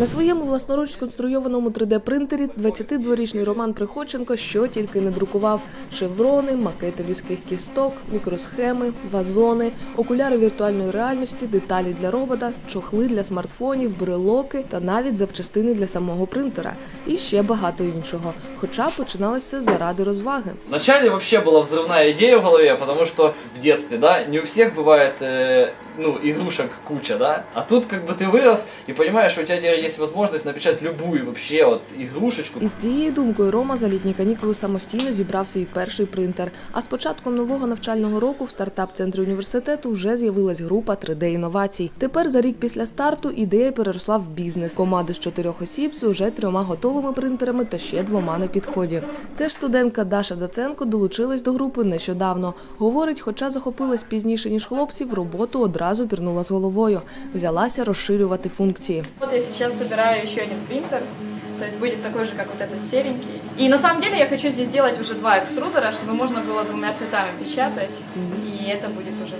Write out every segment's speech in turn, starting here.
На своєму власноруч сконструйованому 3D-принтері 22-річний Роман Приходченко що тільки не друкував: шеврони, макети людських кісток, мікросхеми, вазони, окуляри віртуальної реальності, деталі для робота, чохли для смартфонів, брелоки та навіть запчастини для самого принтера. І ще багато іншого. Хоча починалося все заради розваги. Вначале вообще была взрывная идея в голове, потому что в детстве, да, не у всех бывает, э, ну, игрушек куча, да, а тут как бы ты вырос и понимаешь, что у тебя теперь есть возможность напечатать любую вообще вот игрушечку. Із цією думкою Рома за літні канікули самостійно зібрав свій перший принтер. А з початком нового навчального року в стартап-центрі університету вже з'явилась група 3D-інновацій. Тепер за рік після старту ідея переросла в бізнес. Команда з чотирьох осіб з уже трьома готовими принтерами та ще двома на підході. Теж студентка Даша Даценко долучилась до групи нещодавно. Говорить, хоча захопилась пізніше ніж хлопці, в роботу одразу пірнула з головою. Взялася розширювати функції. Вот я сейчас собираю еще один принтер, то есть будет такой же, как вот этот серенький. И на самом деле я хочу здесь сделать уже два экструдера, чтобы можно было двумя цветами печатать, и это будет уже намного лучше.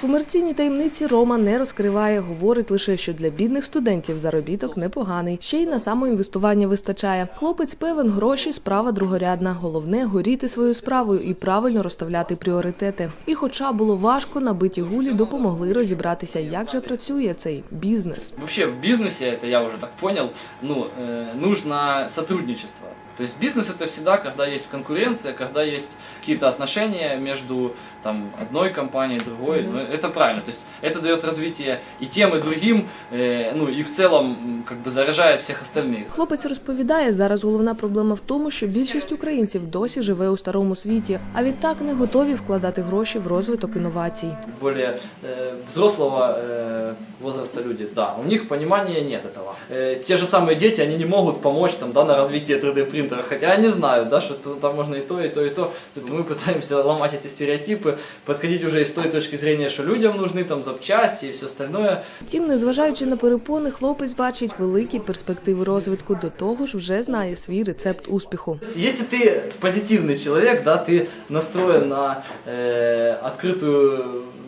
Комерційні таємниці Рома не розкриває, говорить лише, що для бідних студентів заробіток непоганий. Ще й на самоінвестування вистачає. Хлопець певен, гроші справа другорядна. Головне горіти своєю справою і правильно розставляти пріоритети. І, хоча було важко, набиті гулі допомогли розібратися, як же працює цей бізнес. Вообще в бизнесе, это я уже так понял, ну, э, нужно сотрудничество. То есть бизнес это всегда, когда есть конкуренция, когда есть какие-то отношения между там, одной компанией и другой. Ну, это правильно. То есть это дает развитие и тем, и другим, э, ну и в целом м, как бы заряжает всех остальных. Хлопець розповідає, зараз головна проблема в тому, що більшість українців досі живе у старому світі, а відтак не готові вкладати гроші в розвиток інновацій. более э, взрослого э, возраста люди, да, у них понимания нет этого. Э, те же самые дети, они не могут помочь там, да, на развитие 3D принтера, хотя они знают, да, что т- там можно и то, и то, и то. Типа Мы пытаемся ломать эти стереотипы, подходить уже из той точки зрения, что людям нужны там запчасти и все остальное. Втім, незважаючи на перепони, хлопець бачить великі перспективи розвитку. До того ж, вже знає свій рецепт успіху. Если ты позитивный человек, да, ты настроен на э, открытую,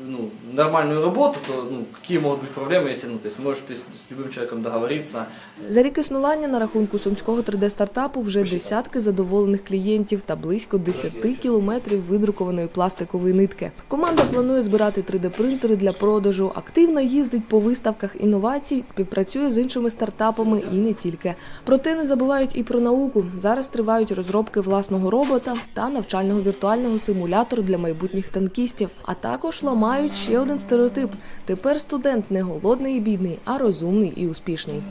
ну, нормальную работу, то ну, какие могут быть проблемы, если ну, то есть можешь ты с, с любым человеком договориться, За рік існування на рахунку сумського 3D-стартапу вже десятки задоволених клієнтів та близько 10 кілометрів видрукованої пластикової нитки. Команда планує збирати 3D-принтери для продажу, активно їздить по виставках інновацій, співпрацює з іншими стартапами і не тільки. Проте не забувають і про науку. Зараз тривають розробки власного робота та навчального віртуального симулятору для майбутніх танкістів. А також ламають ще один стереотип: тепер студент не голодний і бідний, а розумний і успішний.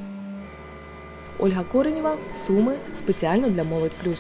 Ольга Коренєва, Суми, спеціально для Молодь Плюс.